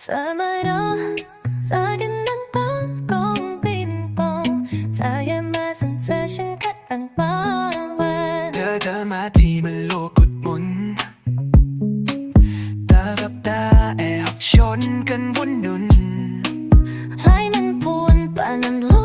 เธอมารอเธกันนั่งกองกองปิงปองเธออย่ามาสั่นเธอฉันคัดอันงวันเธอเธอมาที่มันโลกกดมุนตากับตาแอบชนกันวุ่นนุนให้มันพูนปานัน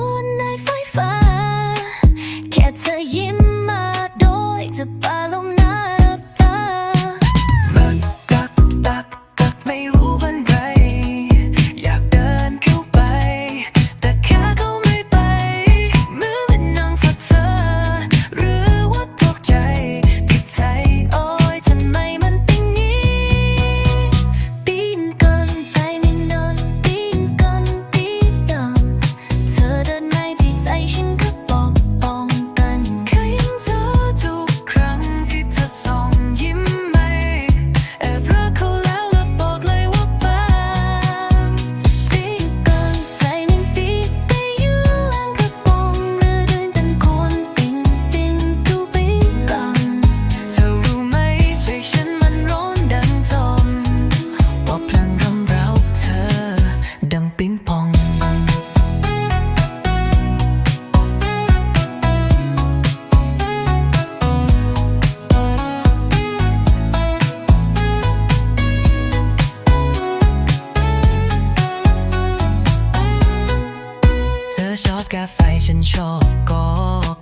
กาไฟฉันชอบกอ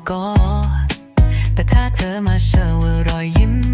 กอแต่ถ้าเธอมาเชิญว่ารอยยิ้ม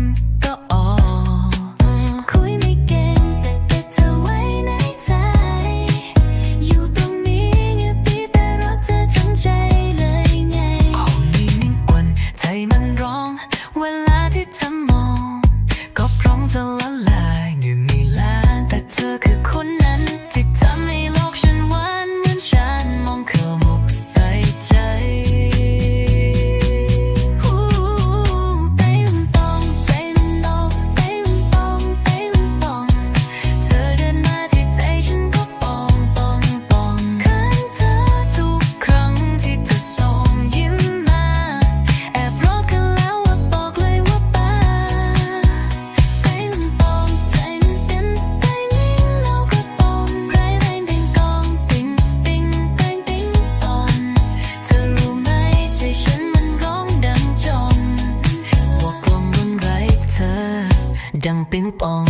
冰棒